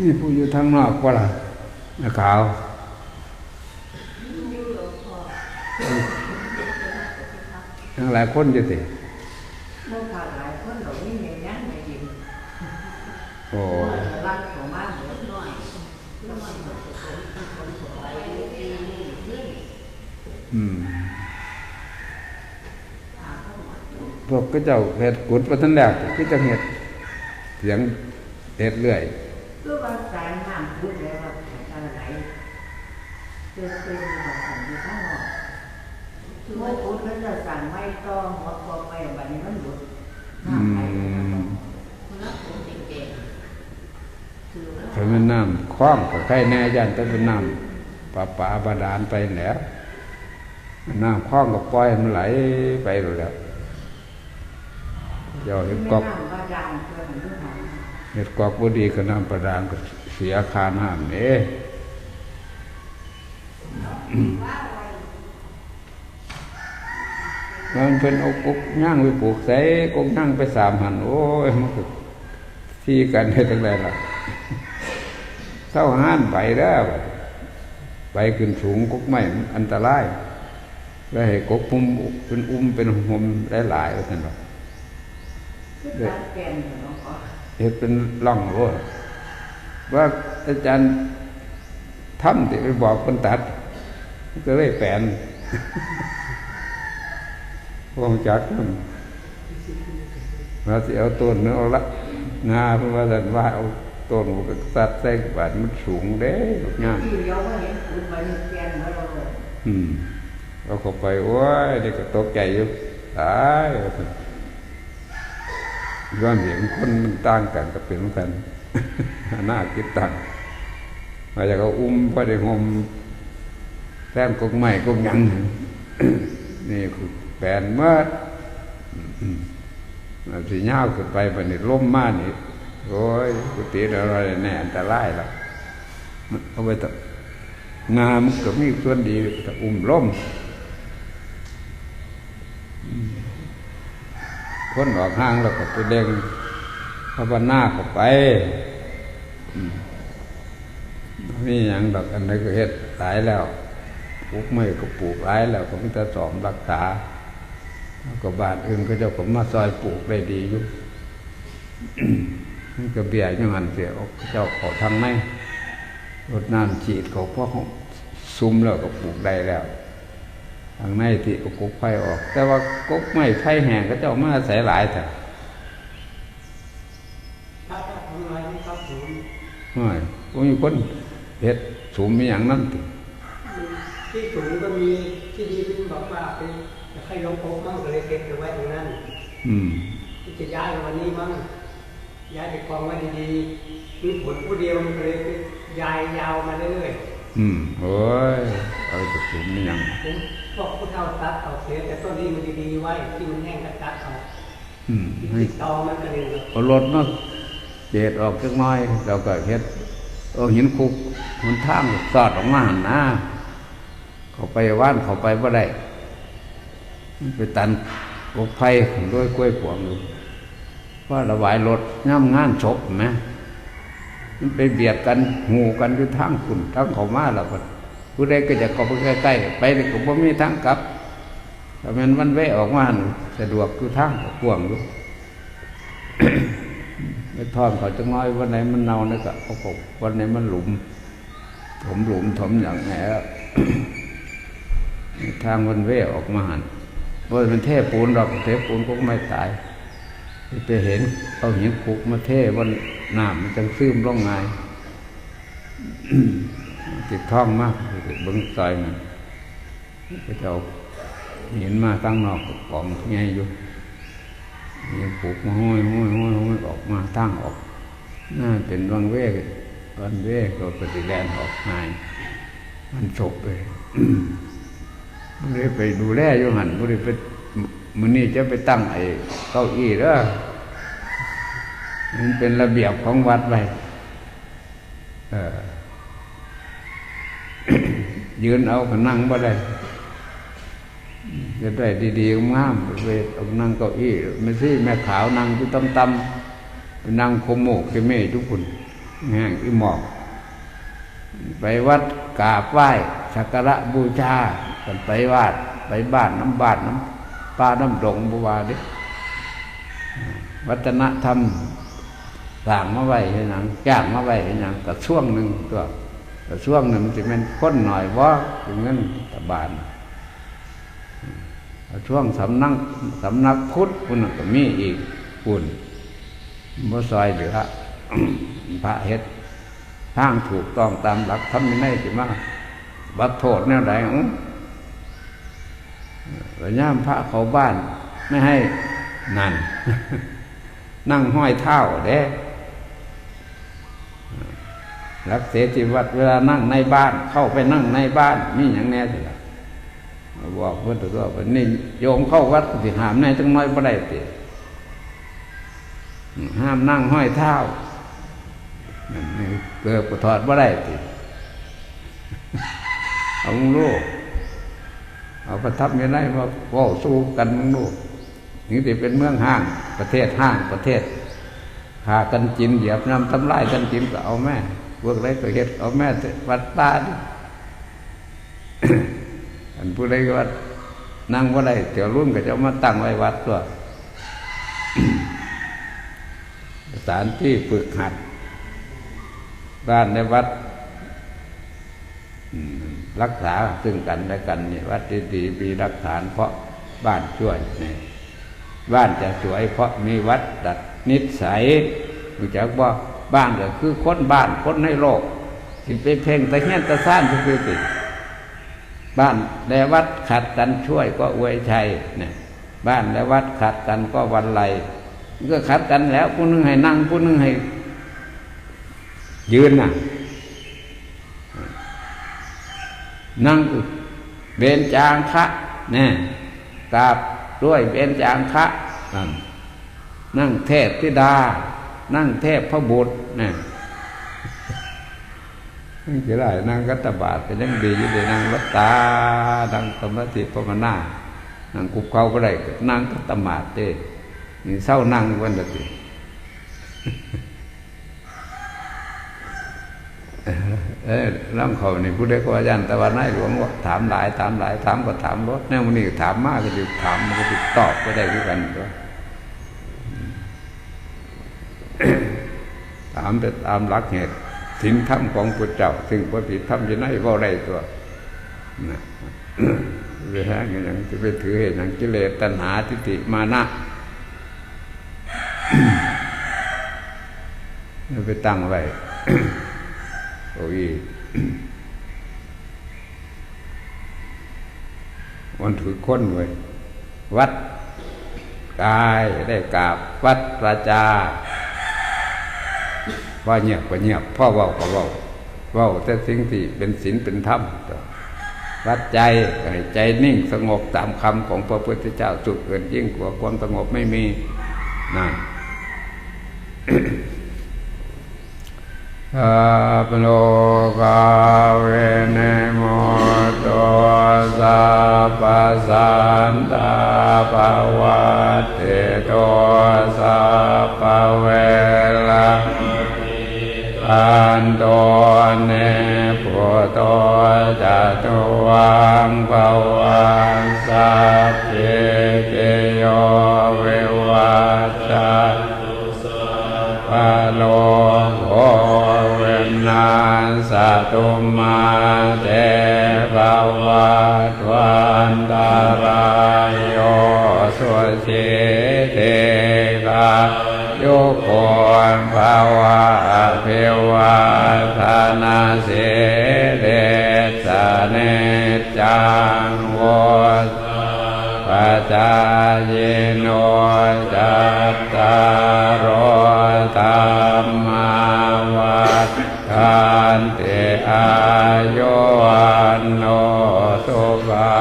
นี่ผู้อยู่ทางนอกว่าล่ะนักข่าวทั้งหลายคนจะติเมื่อขาดหลายคนเหล่านี้ยังยั้งไม่ยินโอ้รักของบ้านเหลือน้อยอืมพวกก็เจ้าเห็ดกุดมาทันแรกก็จะเห็ดเสียงเห็ดเรื่อยก็ว่าสายน้ำพุดแล้วว่าอะไรเกิดเป็นแบบสั่งที่ข้างนอกเมื่อพุดก็จะสั่งไม่ต้องหัวคอไปแบบนี้มันหลุดอืน้ำไปเคือว่าถ้ามันน้ำคล้องกับใครแน่ยันต้องเป็นน้ำป่าป่าบาดาลไปแล้วน้ำคล้องกับปล่อยมันไหลไปแล้วเจ้าเห็ดกอกเห็ดกอกบดีกับน้ำประดานก็ เสียคาน้ำเนี่มันเป็นเอากุกย่างไปปลูกใส่กุกย่างไปสามหันโอ้ยมันก็ที่กันให้ทั้งใดล่ะเศร้าห้านไปแล้วไปขึ้นสูงกุกไม่มันอันตรายแล้วให้กุกปุ่มเป็นอุ้มเป็นหมหลายๆแล้วท่านบอกคือตัดแกนเหรอน้องขอเห็ดเป็นร่องโอ้ ว่าอาจารย์ทำที่ไปบอกคนตัดก็เลยแปลนวงจักรนั่นมาสิเอาต้นนึงเอาละงาเพราะว่าสันว่าเอาต้นก็ตัดใส่บาดมันสูงเด้ลูกงามที่เดียวก็เห็นคุณไปเห็นแกนแล้วเราเลยอืมเอาเข้าไปโอ้ยเด็กก็ตกใจอยู่ตายว่าซั่นย้อนเห็นคนมันต่างกันก็เป็นเหมือนกัน หน้าคิดต่างมาจากเขาอุ้มพอได้หมแต้มกงใหม่กงยังนี่คือแปนเมื่อสีเงาขึ้นไปบันนี้ล่มมากนี่โอ้ยกุฏิอะไรแน่อันตรายละเอาไปตังามนก็มีส่วนดีแต่อุ้มล่มคนออกห้างแล้วก็ไปเด้งพระบรรณาเข้าไป มมีอย่างดอกอันนี้ก็เฮ็ดตายแล้วปลูกไม่ก็ปลูกหลายแล้วก็มีแต่สอมรักษาแล้วก็บ้านอื่นก็เจ้าก็มาซอยปลูกได้ดีอยู่มันก็เบียอยู่หันเสียออกเจ้าเขาทางในรดน้ำฉีดเขาพวกซุ้มแล้วก็ปลูกได้แล้วทางในที่เอากกไผ่ออก แต่ว่ากกไม้ไผ่แห้งก็เจ้ามาใส่หลายแต่ ถ้าทำอะไรนี่ครับผม ไม่ก็มีคนเฮ็ดสูมมีอย่างนั้นติที่สูงก็มีที่ดีที่บอกว่าเป็นจะให้ยกโป๊กมั่งก็เลยเก็บเอาไว้ตรงนั้น อืมที่จะย้ายวันนี้มั่งย้ายไปกองไว้ดีๆมีผลผู้เดียวมันก็เลยย้ายยาวมาเรื่อยอืมโอ้ยเอาไปสูมมีอย่างๆผมบอกผู้เฒ่าตัดเอาเสียแต่ต้นนี้มันดีๆไว้ที่มันแห้งก็ตัดเอาอืมให้ติดตอมันก็เลยเอารถมา เจ็ดออกจักน้อยเราก็เฮ็ดเอาหินคุกมันทางสอดออกมาหันหน้าเขาไปว่านเขาไปบ่ได้ไปตันกกไผ่ด้วยกล้วยขวงอยู่ว่าระบายรถย่ำงานศพไหมมันไปเบียดกันหูกันอยู่ทางคุณทางเขามาแล้วก็ผู้ใดก็จะเข้าไปใกล้ๆไปเลยก็บ่มีทางกลับถ้ามันมันแวะออกมาหันสะดวกอยู่ทางกว้างอยู่ ไปทอดเขาจะน้อยวันไหนมันเน่านี่ยก็เอากบวันไหนมันหลุมถมหลุมถมอย่างแหนทางมันเว่ออกมาหันว่ามันเทปูนดอกเทปูนก็ไม่ตายไปเห็นเอาหินคุกมาเทบนน้ำมันจังซึมลงไงติดท้องมากเบิ้งซอยมันก็จะเอาหินมาตั้งนอกกองใหญ่อยู่ มีปลูกมาห้อยห้อยห้อยห้อยออกมาตั้งออกน่าเป็นวังเวกวันเวกก็ปฏิแลนออกหายมันจบเลยไม่ได้ไปดูแลอยู่หันไม่ได้ไปมันนี่จะไปตั้งไอ้เก้าอี้แล้วมันเป็นระเบียบของวัดไปเออยืนเอาก็นั่งบ่ได้ จะได้ดีๆงามเอานั่งเก้าอี้ไม่ใช่แม่ขาวนั่งอยู่ต่ำๆไปนั่งโคโมกเคเม่ทุกคนแห้งอีหมอกไปวัดกราบไหว้สักการะบูชากันไปวาดไปบ้านน้ำบ้านน้ำป้าน้ำดงบัวดิวัฒนธรรมสร้างมาไว้ให้หนังจ้างมาไว้ให้หนังแต่ช่วงหนึ่งตัวแต่ช่วงหนึ่งมันจะเป็นค้นหน่อยว่าถึงเงินตะบาน ช่วงสำนักสำนักพุทธคุณก็มีอีกคุณบ่ซอยเหลือพระเฮ็ดทางถูกต้องตามหลักธรรมวินัยสิมาบัดโทษแนวใดอื้อระย่ามพระเขาบ้านไม่ให้นั่น นั่งห้อยเท้าเด้รักเสติวัดเวลานั่งในบ้าน เข้าไปนั่งในบ้าน มีอย่างแน่สิละ บอกเพื่อนตัวว่านี่โยมเข้าวัดสิหามในจังน้อยบ่ได้ติห้ามนั่งห้อยเท้าเกิดปถอดบ่ได้ติเอาลูกเอาประทับยังไงมาว่าสู้กันมึงลูกนี่ติเป็นเมืองห้างประเทศห้างประเทศหากันจินเหยียบน้ำทำลายกันจินก็เอาแม่พวกไรก็เฮ็ดเอาแม่วัดตาดิ อันผู้ใดก็ว่านั่งว่าได้เดี๋ยวรุ่นก็จะเอามาตั้งไว้วัดตัวสถานที่ฝึกหัดบ้านในวัดรักษาซึ่งกันและกันนี่วัดดีๆมีรักฐานเพราะบ้านช่วยนี่บ้านจะสวยเพราะมีวัดดัดนิสัยรู้จักว่าบ้านก็คือคนบ้านคนในโลกที่ไปเพ่งแตะเฮียนตะซ่านคือติ บ้านและวัดขัดกันช่วยก็อวยชัยเนี่ยบ้านและวัดขัดกันก็วันไลก็ขัดกันแล้วผู้นึงให้นั่งผู้นึงให้ ยืนน่ะ นั่งเบญจางคะเนี่ยกราบด้วยเบญจางคะกันนั่งเทพธิดา นั่งเทพพระบุตรเนี่ย นั่งจะได้นั่งกัตตบาทก็ยังดีอยู่เลยนั่งรัตตานั่งสมาธิภาวนานั่งกุบเขาก็ได้นั่งกัตตมาดเด้นี่เศร้านั่งวันละทีเออร่างเขานี่ผู้ใดก็ว่ายันแต่ว่าในหลวงว่าถามหลายถามหลายถามก็ถามรถแน่วันนี่ถามมากก็จะถามก็จะตอบก็ได้ด้วยกันก็ถามไปตามหลักเหตุ สินธรรมของพระเจ้าซึ่งพระผิดธรรมจะไหนก็ได้ตัวนะเรื่องอย่างจะไปถือเหตุอย่างกิเลสตัณหาทิฏฐิมานะแล้วไปตั้งไว้โอ้ยวันถือค้นไว้วัดกายได้กราบวัดประจา ว่าเงียบก็เงียบพ่อเว้าก็เว้าเว้าแต่สิ่งที่เป็นศีลเป็นธรรมวัดใจให้ใจนิ่งสงบตามคำของพระพุทธเจ้าสุดเกินยิ่งกว่าความสงบไม่มีนั่นอาปโลกาเวเนโมโตสัพพสันตาภวัตเตโตสัพพเวลา อันโตเนปุโตจะตุวังภวันสัพเพเกโยเววัชชาปโลโภเวนัสสตุมาเตภวัตวันตารายโยสุชิเตกายุโกนภาวะเพวะธานา เสเดสเนจังวสปัจจายโนจตตารธรรมาวัฏฐานเตอายุวันโนสุภา